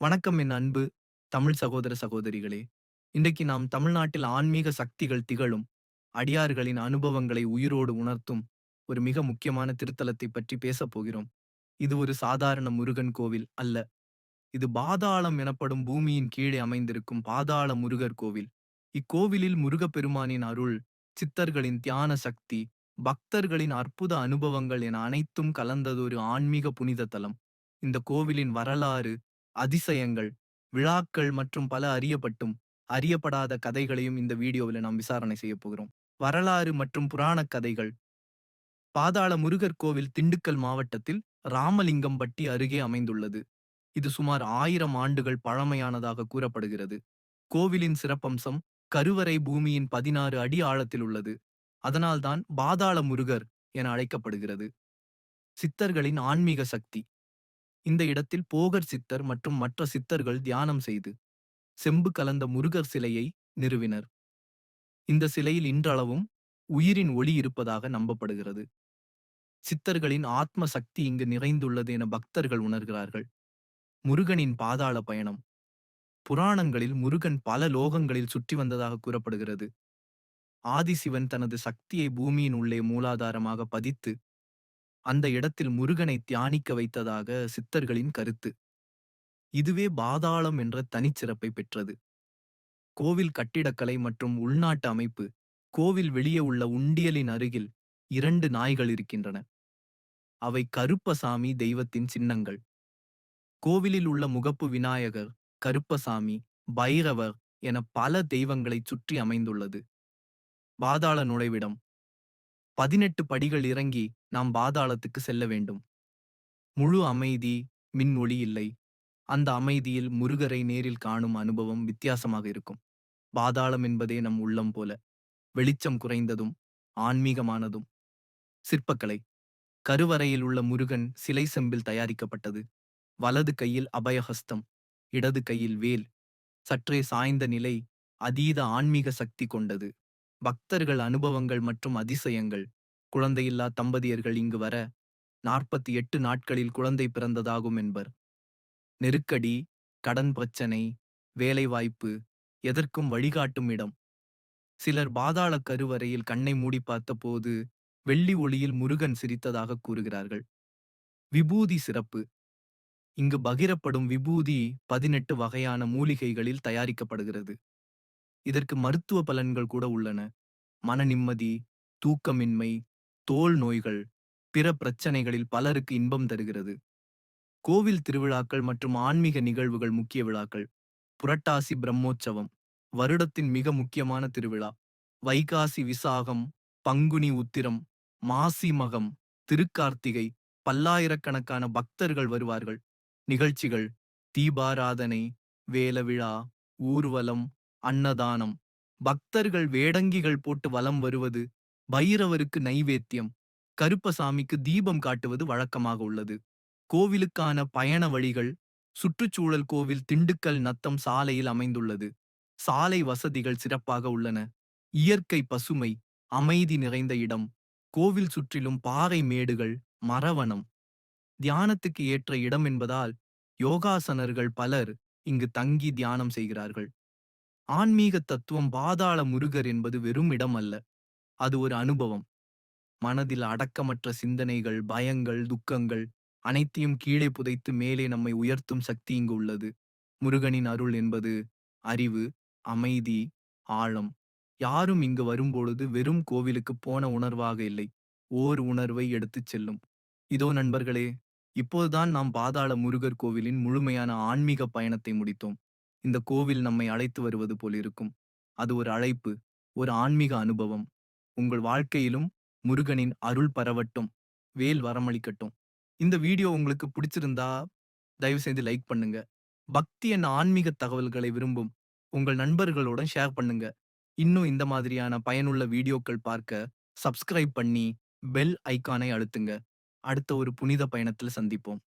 வணக்கம் என் அன்பு தமிழ் சகோதர சகோதரிகளே. இன்றைக்கு நாம் தமிழ்நாட்டில் ஆன்மீக சக்திகள் திகழும் அடியார்களின் அனுபவங்களை உயிரோடு உணர்த்தும் ஒரு மிக முக்கியமான திருத்தலத்தை பற்றி பேசப் போகிறோம். இது ஒரு சாதாரண முருகன் கோவில் அல்ல. இது பாதாளம் எனப்படும் பூமியின் கீழே அமைந்திருக்கும் பாதாள முருகர் கோவில். இக்கோவிலில் முருகப்பெருமானின் அருள் சித்தர்களின் தியான சக்தி பக்தர்களின் அற்புத அனுபவங்கள் என அனைத்தும் கலந்ததொரு ஆன்மீக புனித தலம். இந்த கோவிலின் வரலாறு அதிசயங்கள் விழாக்கள் மற்றும் பல அறியப்பட்டும் அறியப்படாத கதைகளையும் இந்த வீடியோவில் நாம் விசாரணை செய்ய போகிறோம். வரலாறு மற்றும் புராணக் கதைகள். பாதாள முருகர் கோவில் திண்டுக்கல் மாவட்டத்தில் ராமலிங்கம்பட்டி அருகே அமைந்துள்ளது. இது சுமார் ஆயிரம் ஆண்டுகள் பழமையானதாக கூறப்படுகிறது. கோவிலின் சிறப்பம்சம் கருவறை பூமியின் பதினாறு அடி ஆழத்தில் உள்ளது. அதனால்தான் பாதாள முருகர் என அழைக்கப்படுகிறது. சித்தர்களின் ஆன்மீக சக்தி. இந்த இடத்தில் போகர் சித்தர் மற்றும் மற்ற சித்தர்கள் தியானம் செய்து செம்பு கலந்த முருகர் சிலையை நிறுவினர். இந்த சிலையில் இன்றளவும் உயிரின் ஒளி இருப்பதாக நம்பப்படுகிறது. சித்தர்களின் ஆத்ம சக்தி இங்கு நிறைந்துள்ளது என பக்தர்கள் உணர்கிறார்கள். முருகனின் பாதாள பயணம். புராணங்களில் முருகன் பல லோகங்களில் சுற்றி வந்ததாக கூறப்படுகிறது. ஆதிசிவன் தனது சக்தியை பூமியின் உள்ளே மூலாதாரமாக பதித்து அந்த இடத்தில் முருகனை தியானிக்க வைத்ததாக சித்தர்களின் கருத்து. இதுவே பாதாளம் என்ற தனிச்சிறப்பை பெற்றது. கோவில் கட்டிடக்கலை மற்றும் உள்நாட்டு அமைப்பு கோவில் வெளியே உள்ள உண்டியலின் அருகில் இரண்டு நாய்கள் இருக்கின்றன. அவை கருப்பசாமி தெய்வத்தின் சின்னங்கள். கோவிலில் உள்ள முகப்பு விநாயகர் கருப்பசாமி பைரவர் என பல தெய்வங்களைச் சுற்றி அமைந்துள்ளது. பாதாள நுழைவிடம் பதினெட்டு படிகள் இறங்கி நாம் பாதாளத்துக்கு செல்ல வேண்டும். முழு அமைதி மின் ஒளி இல்லை. அந்த அமைதியில் முருகரை நேரில் காணும் அனுபவம் வித்தியாசமாக இருக்கும். பாதாளம் என்பதே நம் உள்ளம் போல. வெளிச்சம் குறைந்ததும் ஆன்மீகமானதும். சிற்பக்கலை. கருவறையில் உள்ள முருகன் சிலை செம்பில் தயாரிக்கப்பட்டது. வலது கையில் அபயஹஸ்தம் இடது கையில் வேல். சற்றே சாய்ந்த நிலை அதீத ஆன்மீக சக்தி கொண்டது. பக்தர்கள் அனுபவங்கள் மற்றும் அதிசயங்கள். குழந்தையில்லா தம்பதியர்கள் இங்கு வர நாற்பத்தி எட்டு நாட்களில் குழந்தை பிறந்ததாகும் என்பர். நெருக்கடி கடன் பிரச்சனை வேலைவாய்ப்பு எதற்கும் வழிகாட்டும் இடம். சிலர் பாதாள கருவறையில் கண்ணை மூடி பார்த்தபோது வெள்ளி ஒளியில் முருகன் சிரித்ததாக கூறுகிறார்கள். விபூதி சிறப்பு. இங்கு பகிரப்படும் விபூதி பதினெட்டு வகையான மூலிகைகளில் தயாரிக்கப்படுகிறது. இதற்கு மருத்துவ பலன்கள் கூட உள்ளன. மன நிம்மதி தூக்கமின்மை தோல் நோய்கள் பிற பிரச்சனைகளில் பலருக்கு இன்பம் தருகிறது. கோவில் திருவிழாக்கள் மற்றும் ஆன்மீக நிகழ்வுகள் முக்கிய விழாக்கள். புரட்டாசி பிரம்மோற்சவம் வருடத்தின் மிக முக்கியமான திருவிழா. வைகாசி விசாகம் பங்குனி உத்திரம் மாசி மகம் திருக்கார்த்திகை பல்லாயிரக்கணக்கான பக்தர்கள் வருவார்கள். நிகழ்ச்சிகள் தீபாராதனை வேல விழா ஊர்வலம் அன்னதானம். பக்தர்கள் வேடங்கிகள் போட்டு வலம் வருவது பைரவருக்கு நைவேத்தியம். கருப்பசாமிக்கு தீபம் காட்டுவது வழக்கமாக உள்ளது. கோவிலுக்கான பயண வழிகள் சுற்றுச்சூழல் கோவில் திண்டுக்கல் நத்தம் சாலையில் அமைந்துள்ளது. சாலை வசதிகள் சிறப்பாக உள்ளன. இயற்கை பசுமை அமைதி நிறைந்த இடம் கோவில் சுற்றிலும் பாறை மேடுகள் மரவனம். தியானத்துக்கு ஏற்ற இடம் என்பதால் யோகாசனர்கள் பலர் இங்கு தங்கி தியானம் செய்கிறார்கள். ஆன்மீக தத்துவம் பாதாள முருகர் என்பது வெறும் இடம் அல்ல. அது ஒரு அனுபவம். மனதில் அடக்கமற்ற சிந்தனைகள் பயங்கள் துக்கங்கள் அனைத்தையும் கீழே புதைத்து மேலே நம்மை உயர்த்தும் சக்தி இங்கு உள்ளது. முருகனின் அருள் என்பது அறிவு அமைதி ஆழம். யாரும் இங்கு வரும்பொழுது வெறும் கோவிலுக்கு போன உணர்வாக இல்லை. ஓர் உணர்வை எடுத்துச் செல்லும். இதோ நண்பர்களே இப்போதுதான் நாம் பாதாள முருகர் கோவிலின் முழுமையான ஆன்மீக பயணத்தை முடித்தோம். இந்த கோவில் நம்மை அழைத்து வருவது போலிருக்கும் அது ஒரு அழைப்பு ஒரு ஆன்மீக அனுபவம். உங்கள் வாழ்க்கையிலும் முருகனின் அருள் பரவட்டும் வேல் வரமளிக்கட்டும். இந்த வீடியோ உங்களுக்கு பிடிச்சிருந்தா தயவு செய்து லைக் பண்ணுங்க. பக்தி என்ற ஆன்மீக தகவல்களை விரும்பும் உங்கள் நண்பர்களோட ஷேர் பண்ணுங்க. இன்னும் இந்த மாதிரியான பயனுள்ள வீடியோக்கள் பார்க்க சப்ஸ்கிரைப் பண்ணி பெல் ஐகானை அழுத்துங்க. அடுத்த ஒரு புனித பயணத்தில் சந்திப்போம்.